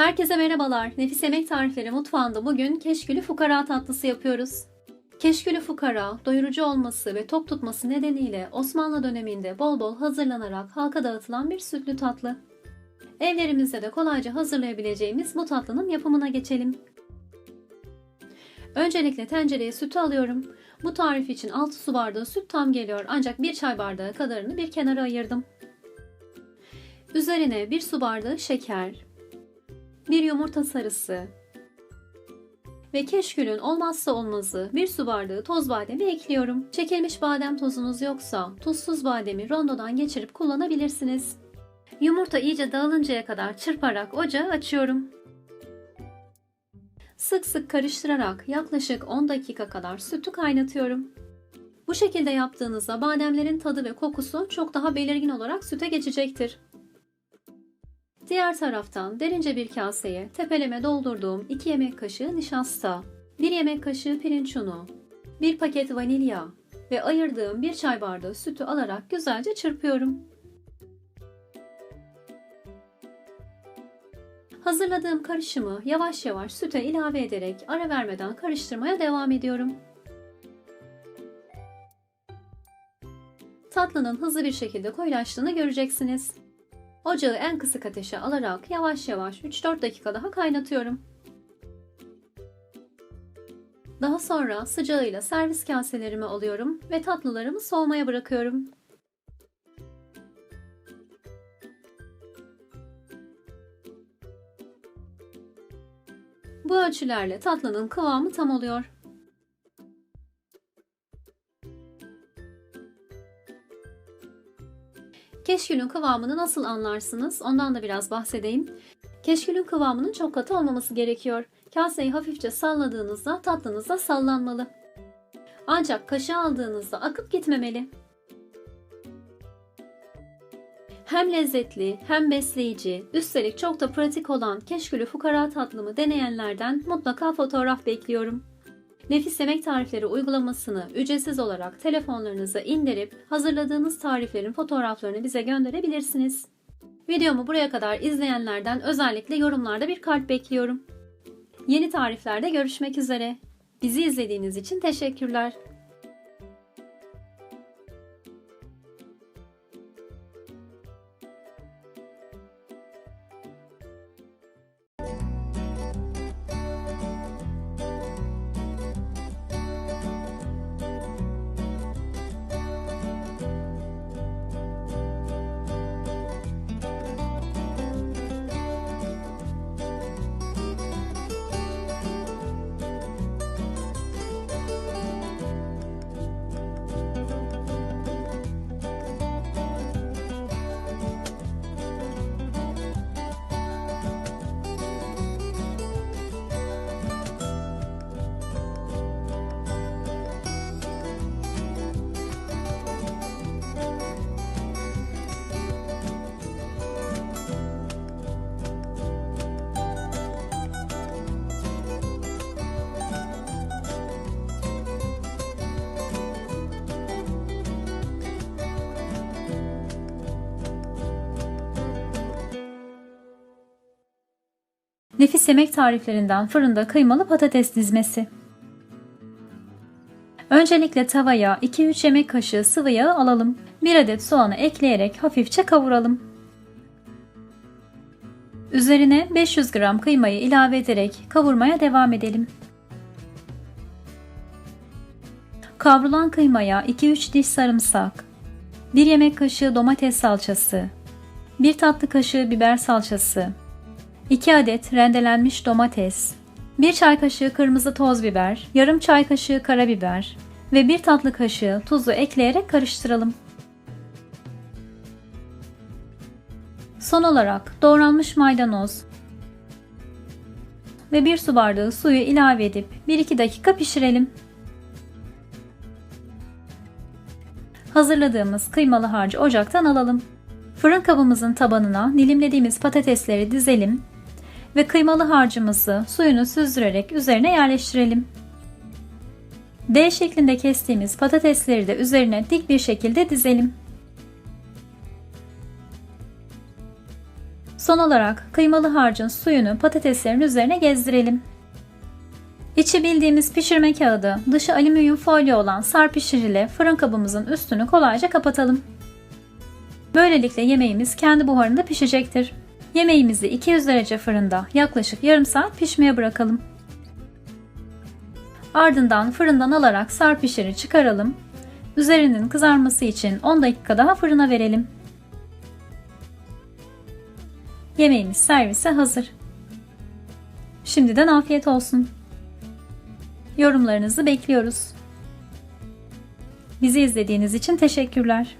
Herkese merhabalar. Nefis Yemek Tarifleri Mutfağı'nda bugün keşkülü fukara tatlısı yapıyoruz. Keşkülü fukara, doyurucu olması ve tok tutması nedeniyle Osmanlı döneminde bol bol hazırlanarak halka dağıtılan bir sütlü tatlı. Evlerimizde de kolayca hazırlayabileceğimiz bu tatlının yapımına geçelim. Öncelikle tencereye sütü alıyorum. Bu tarif için 6 su bardağı süt tam geliyor ancak 1 çay bardağı kadarını bir kenara ayırdım. Üzerine 1 su bardağı şeker, 1 yumurta sarısı ve keşkülün olmazsa olmazı 1 su bardağı toz bademi ekliyorum. Çekilmiş badem tozunuz yoksa tuzsuz bademi rondodan geçirip kullanabilirsiniz. Yumurta iyice dağılıncaya kadar çırparak ocağı açıyorum. Sık sık karıştırarak yaklaşık 10 dakika kadar sütü kaynatıyorum. Bu şekilde yaptığınızda bademlerin tadı ve kokusu çok daha belirgin olarak süte geçecektir. Diğer taraftan derince bir kaseye tepeleme doldurduğum 2 yemek kaşığı nişasta, 1 yemek kaşığı pirinç unu, 1 paket vanilya ve ayırdığım 1 çay bardağı sütü alarak güzelce çırpıyorum. Hazırladığım karışımı yavaş yavaş süte ilave ederek ara vermeden karıştırmaya devam ediyorum. Tatlının hızlı bir şekilde koyulaştığını göreceksiniz. Ocağı en kısık ateşe alarak yavaş yavaş 3-4 dakika daha kaynatıyorum. Daha sonra sıcağıyla servis kaselerime alıyorum ve tatlılarımı soğumaya bırakıyorum. Bu ölçülerle tatlının kıvamı tam oluyor. Keşkülün kıvamını nasıl anlarsınız? Ondan da biraz bahsedeyim. Keşkülün kıvamının çok katı olmaması gerekiyor. Kaseyi hafifçe salladığınızda tatlınız da sallanmalı. Ancak kaşığı aldığınızda akıp gitmemeli. Hem lezzetli hem besleyici, üstelik çok da pratik olan keşkülü fukara tatlımı deneyenlerden mutlaka fotoğraf bekliyorum. Nefis Yemek Tarifleri uygulamasını ücretsiz olarak telefonlarınıza indirip hazırladığınız tariflerin fotoğraflarını bize gönderebilirsiniz. Videomu buraya kadar izleyenlerden özellikle yorumlarda bir kalp bekliyorum. Yeni tariflerde görüşmek üzere. Bizi izlediğiniz için teşekkürler. Nefis yemek tariflerinden fırında kıymalı patates dizmesi. Öncelikle tavaya 2-3 yemek kaşığı sıvı yağ alalım. 1 adet soğanı ekleyerek hafifçe kavuralım. Üzerine 500 gram kıymayı ilave ederek kavurmaya devam edelim. Kavrulan kıymaya 2-3 diş sarımsak, 1 yemek kaşığı domates salçası, 1 tatlı kaşığı biber salçası, 2 adet rendelenmiş domates, 1 çay kaşığı kırmızı toz biber, yarım çay kaşığı karabiber ve 1 tatlı kaşığı tuzu ekleyerek karıştıralım. Son olarak doğranmış maydanoz ve 1 su bardağı suyu ilave edip 1-2 dakika pişirelim. Hazırladığımız kıymalı harcı ocaktan alalım. Fırın kabımızın tabanına dilimlediğimiz patatesleri dizelim ve kıymalı harcımızı suyunu süzdürerek üzerine yerleştirelim. D şeklinde kestiğimiz patatesleri de üzerine dik bir şekilde dizelim. Son olarak kıymalı harcın suyunu patateslerin üzerine gezdirelim. İçi bildiğimiz pişirme kağıdı, dışı alüminyum folyo olan sarpişir ile fırın kabımızın üstünü kolayca kapatalım. Böylelikle yemeğimiz kendi buharında pişecektir. Yemeğimizi 200 derece fırında yaklaşık yarım saat pişmeye bırakalım. Ardından fırından alarak sarpişiri çıkaralım. Üzerinin kızarması için 10 dakika daha fırına verelim. Yemeğimiz servise hazır. Şimdiden afiyet olsun. Yorumlarınızı bekliyoruz. Bizi izlediğiniz için teşekkürler.